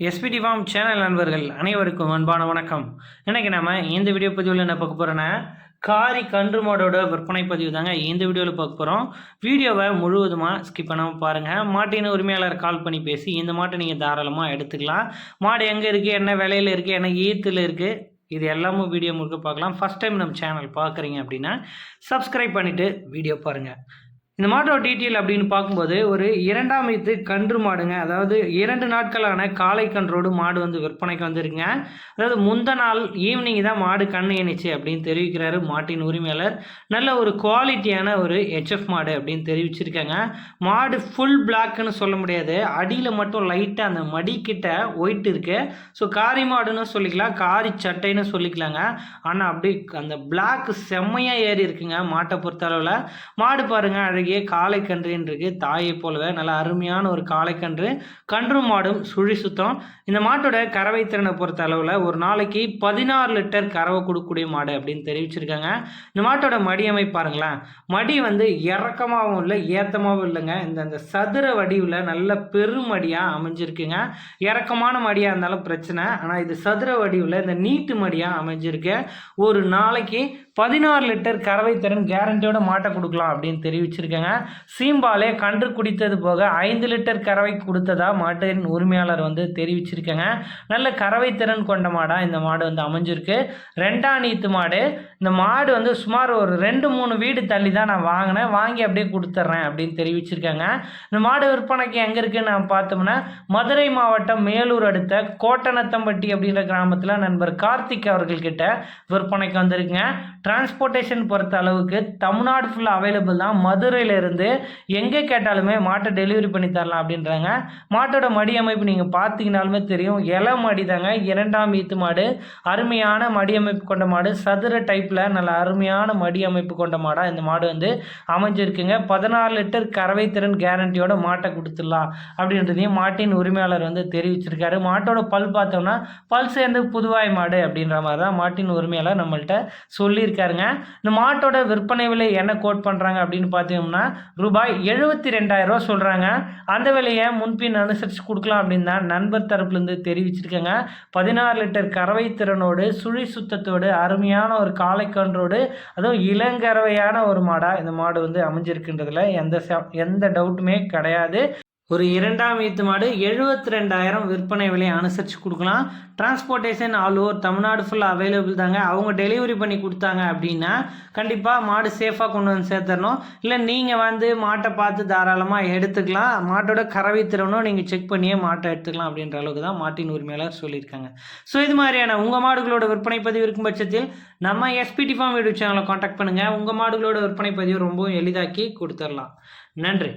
SPD form channel நண்பர்கள் அனைவருக்கும் அன்பான வணக்கம். இன்றைக்கி நம்ம இந்த வீடியோ பதிவில் என்ன பார்க்க போகிறோன்னா காரி கன்று மாடோட விற்பனை பதிவு தாங்க இந்த வீடியோவில் பார்க்க போகிறோம் வீடியோவை முழுவதுமாக ஸ்கிப் பண்ணாமல் பாருங்கள் மாட்டின் உரிமையாளர் கால் பண்ணி பேசி இந்த மாட்டை நீங்கள் தாராளமாக எடுத்துக்கலாம். மாடு எங்கே இருக்குது என்ன விலையில் இருக்குது என்ன ஈத்தில் இருக்குது இது எல்லாமும் வீடியோ முழுக்க பார்க்கலாம். ஃபஸ்ட் டைம் நம்ம சேனல் பார்க்குறீங்க அப்படின்னா சப்ஸ்கிரைப் பண்ணிவிட்டு வீடியோ பாருங்கள் இந்த மாட்டோட டீட்டெயில் அப்படின்னு பார்க்கும்போது ஒரு இரண்டாம் வயது கன்று மாடுங்க. அதாவது இரண்டு நாட்களான காளை கன்றோடு மாடு வந்து விற்பனைக்கு வந்திருக்குங்க. அதாவது முந்த நாள் ஈவினிங் தான் மாடு கண்ணு இணைச்சு அப்படின்னு தெரிவிக்கிறாரு மாட்டின் உரிமையாளர். நல்ல ஒரு குவாலிட்டியான ஒரு ஹெச்எஃப் மாடு அப்படின்னு தெரிவிச்சிருக்காங்க. மாடு ஃபுல் பிளாக்னு சொல்ல முடியாது. அடியில் மட்டும் லைட்டாக அந்த மடிக்கிட்ட ஒயிட் இருக்குது ஸோ காரி மாடுன்னு சொல்லிக்கலாம் காரி சட்டைன்னு சொல்லிக்கலாங்க. ஆனால் அப்படி அந்த பிளாக் செம்மையாக ஏறி இருக்குங்க மாட்டை பொறுத்தளவில் மாடு பாருங்கள் அழகிய காளைக்கன்றுன்னு இருக்கு தாயை போலவே நல்ல அருமையான ஒரு காளைக்கன்று. கன்று மாடும் சுழி சுத்தம். இந்த மாட்டோட கறவை திறனை பொறுத்த அளவில் ஒரு நாளைக்கு பதினாறு லிட்டர் கறவை கொடுக்கக்கூடிய மாடு அப்படின்னு தெரிவிச்சிருக்காங்க. இந்த மாட்டோட மடி பாருங்களேன். மடி வந்து இறக்கமாகவும் இல்லை ஏத்தமாகவும் இல்லைங்க. இந்த அந்த சதுர வடிவில் நல்ல பெருமடியாக அமைஞ்சிருக்குங்க. இறக்கமான மடியாக இருந்தாலும் பிரச்சனை. ஆனால் இது சதுர வடிவில் இந்த நீட்டு மடியாக அமைஞ்சிருக்கு. ஒரு நாளைக்கு பதினாறு லிட்டர் கறவை திறன் கேரண்டியோட மாட்டை கொடுக்கலாம் அப்படின்னு தெரிவிச்சிருக்காங்க. சீம்பாலே கன்று குடித்தது போக ஐந்து லிட்டர் கறவை கொடுத்ததா மாட்டின் உரிமையாளர் வந்து தெரிவிச்சிருக்கேங்க. நல்ல கறவை திறன் கொண்ட மாடாக இந்த மாடு வந்து அமைஞ்சிருக்கு. ரெண்டாம் நீத்து மாடு. இந்த மாடு வந்து சுமார் ஒரு ரெண்டு மூணு வீடு தள்ளி தான் நான் வாங்கினேன். வாங்கி அப்படியே கொடுத்துட்றேன் அப்படின்னு தெரிவிச்சிருக்கேங்க. இந்த மாடு விற்பனைக்கு எங்கே இருக்குன்னு நான் பார்த்தோம்னா மதுரை மாவட்டம் மேலூர் அடுத்த கோட்டநத்தம்பட்டி அப்படின்ற கிராமத்தில் நண்பர் கார்த்திக் அவர்கள்கிட்ட விற்பனைக்கு வந்திருக்குங்க. டிரான்ஸ்போர்ட்டேஷன் பொறுத்த அளவுக்கு தமிழ்நாடு ஃபுல்லாக அவைலபிள் தான். மதுரை இருந்து எங்கே கேட்டாலுமே மாட்டை டெலிவரி பண்ணி தரலாம் அப்படின்றாங்க. மாட்டோட மடி அமைப்பு நீங்கள் பார்த்தீங்கனாலுமே தெரியும். இலை மடி தாங்க இரண்டாம் ஈத்து மாடு. அருமையான மடி அமைப்பு கொண்ட மாடு. சதுர டைப்பில் நல்ல அருமையான மடி அமைப்பு கொண்ட மாடாக இந்த மாடு வந்து அமைஞ்சிருக்குங்க. பதினாறு லிட்டர் கறவை திறன் கேரண்டியோட மாட்டை கொடுத்துடலாம் அப்படின்றதையும் மாட்டின் உரிமையாளர் வந்து தெரிவிச்சிருக்காரு. மாட்டோட பல் பார்த்தோம்னா பல் சேர்ந்து புதுவாய் மாடு அப்படின்ற மாதிரி தான் மாட்டின் உரிமையாளர் நம்மள்கிட்ட சொல்லியிருக்காருங்க. இந்த மாட்டோட விற்பனை விலை என்ன கோட் பண்ணுறாங்க அப்படின்னு பார்த்தீங்கன்னா ரூபாய் எழுபத்தி ரெண்டாயிரரூவா சொல்கிறாங்க அந்த விலையை முன்பின் அனுசரித்து கொடுக்கலாம் அப்படின்னு தான் நண்பர் தரப்புலேருந்து தெரிவிச்சிருக்கேங்க. பதினாறு லிட்டர் கறவை திறனோடு சுழி சுத்தத்தோடு அருமையான ஒரு காலைக்கன்றோடு அதுவும் இளங்கறவையான ஒரு மாடாக இந்த மாடு வந்து அமைஞ்சிருக்குன்றதுல. எந்த ச- எந்த டவுட்டுமே கிடையாது. ஒரு இரண்டாம் ஈத்து மாடு எழுபத்தி ரெண்டாயிரம் விற்பனை விலையை அனுசரித்து கொடுக்கலாம். டிரான்ஸ்போர்ட்டேஷன் ஆல் ஓவர் தமிழ்நாடு ஃபுல்லாக அவைலபிள் தாங்க. அவங்க டெலிவரி பண்ணி கொடுத்தாங்க அப்படின்னா கண்டிப்பாக மாடு சேஃபாக கொண்டு வந்து சேர்த்துடணும் இல்லை நீங்கள் வந்து மாட்டை பார்த்து தாராளமாக எடுத்துக்கலாம். மாட்டோட கறவை திறனும் நீங்கள் செக் பண்ணியே மாட்டை எடுத்துக்கலாம் அப்படின்ற அளவுக்கு தான் மாட்டின் உரிமையாளர் சொல்லியிருக்காங்க. ஸோ இது மாதிரியான உங்கள் மாடுகளோட விற்பனை பதிவு இருக்கும் பட்சத்தில் நம்ம S P T farm YouTube சேனலை காண்டாக்ட் பண்ணுங்கள் உங்கள் மாடுகளோட விற்பனை பதிவு ரொம்பவும் எளிதாக்கி கொடுத்துடலாம் நன்றி.